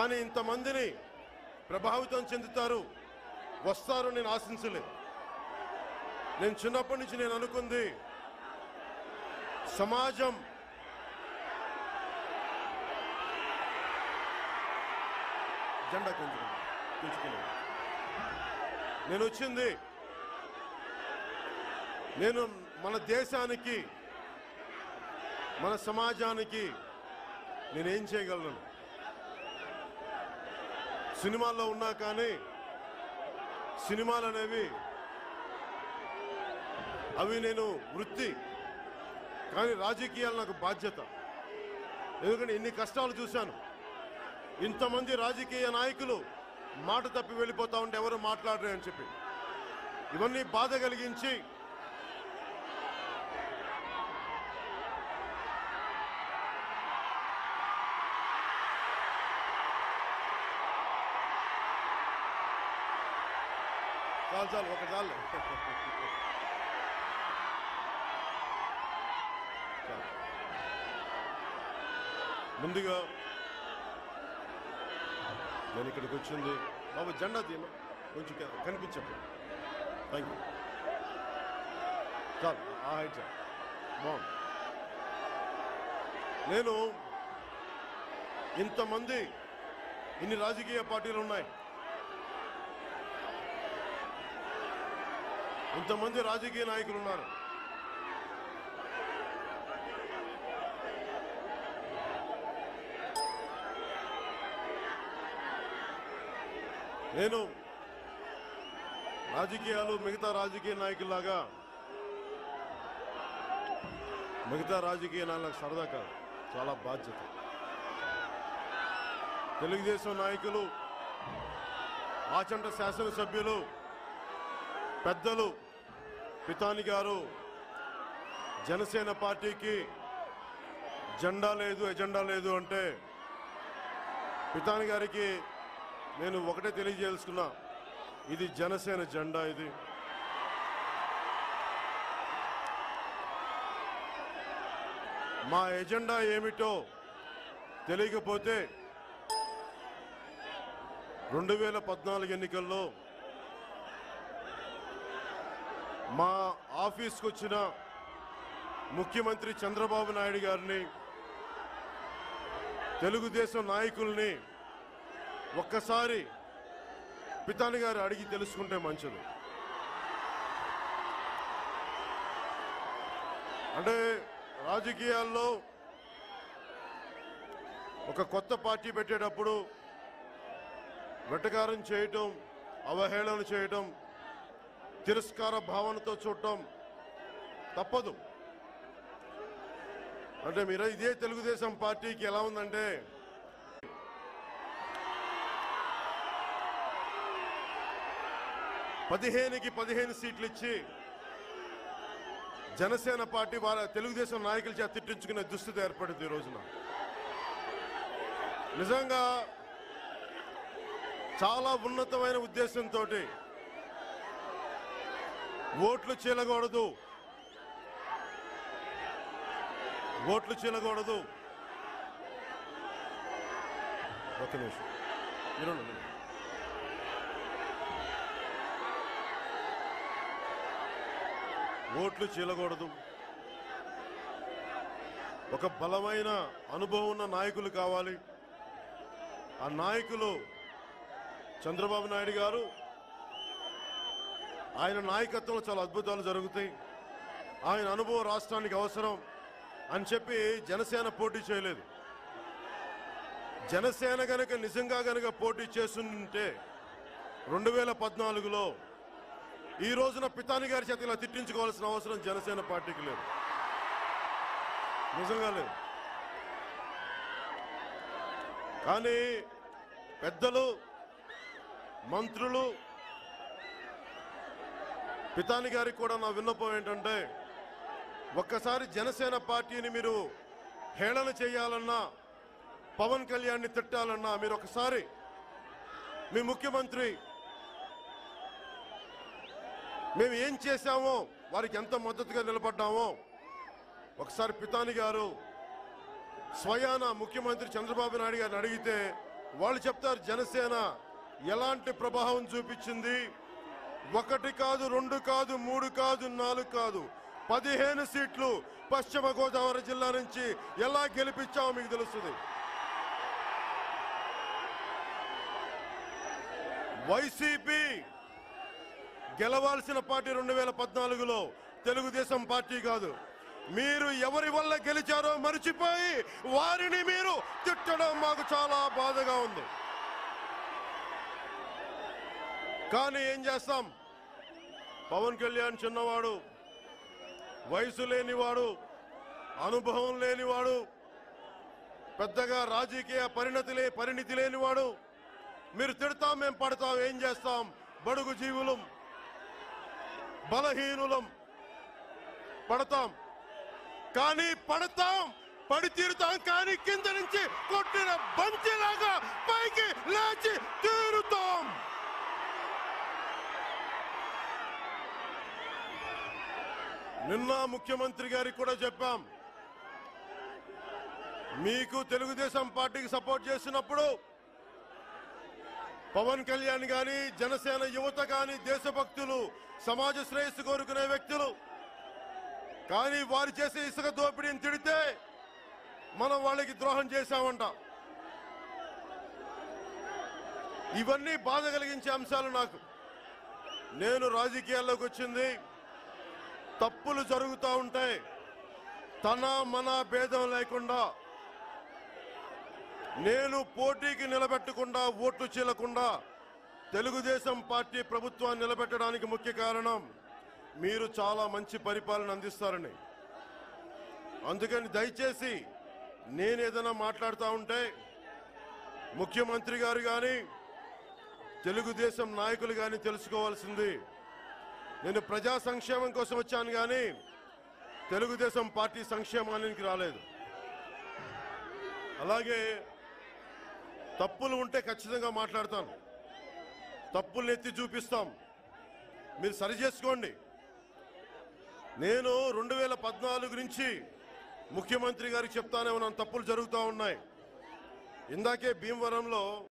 కానీ ఇంతమందిని ప్రభావితం చెందుతారు వస్తారు నేను ఆశించలే నేను చిన్నప్పటి నుంచి నేను అనుకుంది సమాజం జెండా కొంచెం పెంచుకున్నాను నేను వచ్చింది నేను మన దేశానికి మన సమాజానికి నేనేం చేయగలను? సినిమాల్లో ఉన్నా కానీ సినిమాలు అనేవి అవి నేను వృత్తి కానీ రాజకీయాలు నాకు బాధ్యత. ఎందుకంటే ఇన్ని కష్టాలు చూశాను. ఇంతమంది రాజకీయ నాయకులు మాట తప్పి వెళ్ళిపోతా ఉంటే ఎవరు మాట్లాడరు అని చెప్పి. ఇవన్నీ బాధ కలిగించి చాలు చాలు ఒక చాలు. చాలు. ముందుగా నేను ఇక్కడికి వచ్చింది. బాబు జెండా తీయమా? కొంచెం కనిపించండి థ్యాంక్ యూ చాలు ఆ హైట్ చాలు. బాగుంది. నేను ఇంతమంది ఇన్ని రాజకీయ పార్టీలు ఉన్నాయి. ఇంతమంది రాజకీయ నాయకులు ఉన్నారు. నేను రాజకీయాలు మిగతా రాజకీయ నాయకుల్లాగా మిగతా రాజకీయ నాయకులకు సరదా కాదు చాలా బాధ్యత. తెలుగుదేశం నాయకులు ఆచంట శాసనసభ్యులు పెద్దలు పితాని గారు జనసేన పార్టీకి జెండా లేదు ఎజెండా లేదు అంటే పితాని గారికి నేను ఒకటే తెలియజేసుకున్నా ఇది జనసేన జెండా ఇది. మా ఎజెండా ఏమిటో తెలియకపోతే రెండు వేల పద్నాలుగు ఎన్నికల్లో మా ఆఫీస్కి వచ్చిన ముఖ్యమంత్రి చంద్రబాబు నాయుడు గారిని తెలుగుదేశం నాయకుల్ని ఒక్కసారి పితాని గారు అడిగి తెలుసుకుంటే మంచిది. అంటే రాజకీయాల్లో ఒక కొత్త పార్టీ పెట్టేటప్పుడు వెటకారం చేయటం అవహేళన చేయటం తిరస్కార భావనతో చూడటం తప్పదు. అంటే మీరు ఇదే తెలుగుదేశం పార్టీకి ఎలా ఉందంటే పదిహేనుకి పదిహేను సీట్లు ఇచ్చి జనసేన పార్టీ వాళ్ళ తెలుగుదేశం నాయకుల చేత తిట్టించుకునే దుస్థితి ఏర్పడింది ఈ రోజున. నిజంగా చాలా ఉన్నతమైన ఉద్దేశంతో ఓట్లు చీలకూడదు. ఓట్లు చీలకూడదు. ఒక నిమిషం. ఓట్లు చీలకూడదు. ఒక బలమైన అనుభవం ఉన్న నాయకులు కావాలి. ఆ నాయకులు చంద్రబాబు నాయుడు గారు ఆయన నాయకత్వంలో చాలా అద్భుతాలు జరుగుతాయి. ఆయన అనుభవం రాష్ట్రానికి అవసరం అని చెప్పి జనసేన పోటీ చేయలేదు. జనసేన గనక నిజంగా గనక పోటీ చేస్తుంటే రెండు వేల పద్నాలుగులో ఈ రోజున పితాని గారి చేత ఇలా తిట్టించుకోవాల్సిన అవసరం జనసేన పార్టీకి లేదు. నిజంగా లేదు. కానీ పెద్దలు మంత్రులు పితాని గారికి కూడా నా విన్నపం ఏంటంటే ఒక్కసారి జనసేన పార్టీని మీరు హేళన చేయాలన్నా పవన్ కళ్యాణ్ని తిట్టాలన్నా మీరు ఒకసారి మీ ముఖ్యమంత్రి మేము ఏం చేశామో వారికి ఎంత మద్దతుగా నిలబడ్డామో ఒకసారి పితాని గారు స్వయాన ముఖ్యమంత్రి చంద్రబాబు నాయుడు గారిని అడిగితే వాళ్ళు చెప్తారు జనసేన ఎలాంటి ప్రభావం చూపించింది? ఒకటి కాదు రెండు కాదు మూడు కాదు నాలుగు కాదు. పదిహేను సీట్లు పశ్చిమ గోదావరి జిల్లా నుంచి ఎలా గెలిపించామో మీకు తెలుస్తుంది. వైసీపీ గెలవాల్సిన పార్టీ రెండు వేల పద్నాలుగులో తెలుగుదేశం పార్టీ కాదు. మీరు ఎవరి వల్ల గెలిచారో మర్చిపోయి వారిని మీరు తిట్టడం మాకు చాలా బాధగా ఉంది. కానీ ఏం చేస్తాం? పవన్ కళ్యాణ్ చిన్నవాడు వయసు లేనివాడు అనుభవం లేనివాడు పెద్దగా రాజకీయ పరిణతి లే పరిణితి లేనివాడు. మీరు తిడతాం మేము పడతాం ఏం చేస్తాం? బడుగు జీవులం బలహీనులం. పడతాం. కానీ పడతాం పడి తీరుతాం కానీ కింద నుంచి కొట్టిన బంతిలాగా పైకి లేచి తీరుతాం. నిన్న ముఖ్యమంత్రి గారికి కూడా చెప్పాం. మీకు తెలుగుదేశం పార్టీకి సపోర్ట్ చేసినప్పుడు పవన్ కళ్యాణ్ గాని జనసేన యువత గాని దేశభక్తులు సమాజ శ్రేయస్సు కోరుకునే వ్యక్తులు. కానీ వారు చేసే ఇసుక దోపిడీని తిడితే మనం వాళ్ళకి ద్రోహం చేశామంట. ఇవన్నీ బాధ కలిగించే అంశాలు నాకు. నేను రాజకీయాల్లోకి వచ్చింది. తప్పులు జరుగుతూ ఉంటాయి. తన మన భేదం లేకుండా నేను పోటీకి నిలబెట్టకుండా ఓట్లు చీలకుండా తెలుగుదేశం పార్టీ ప్రభుత్వాన్ని నిలబెట్టడానికి ముఖ్య కారణం మీరు చాలా మంచి పరిపాలన అందిస్తారని. అందుకని దయచేసి నేను ఏదైనా మాట్లాడుతూ ఉంటే ముఖ్యమంత్రి గారు కానీ తెలుగుదేశం నాయకులు కానీ తెలుసుకోవాల్సింది నేను ప్రజా సంక్షేమం కోసం వచ్చాను కానీ తెలుగుదేశం పార్టీ సంక్షేమానికి రాలేదు. అలాగే తప్పులు ఉంటే ఖచ్చితంగా మాట్లాడతాను. తప్పులు ఎత్తి చూపిస్తాం. మీరు సరి చేసుకోండి. నేను రెండు వేల పద్నాలుగు నుంచి ముఖ్యమంత్రి గారికి చెప్తానే ఉన్నాను. తప్పులు జరుగుతూ ఉన్నాయి. ఇందాకే భీమవరంలో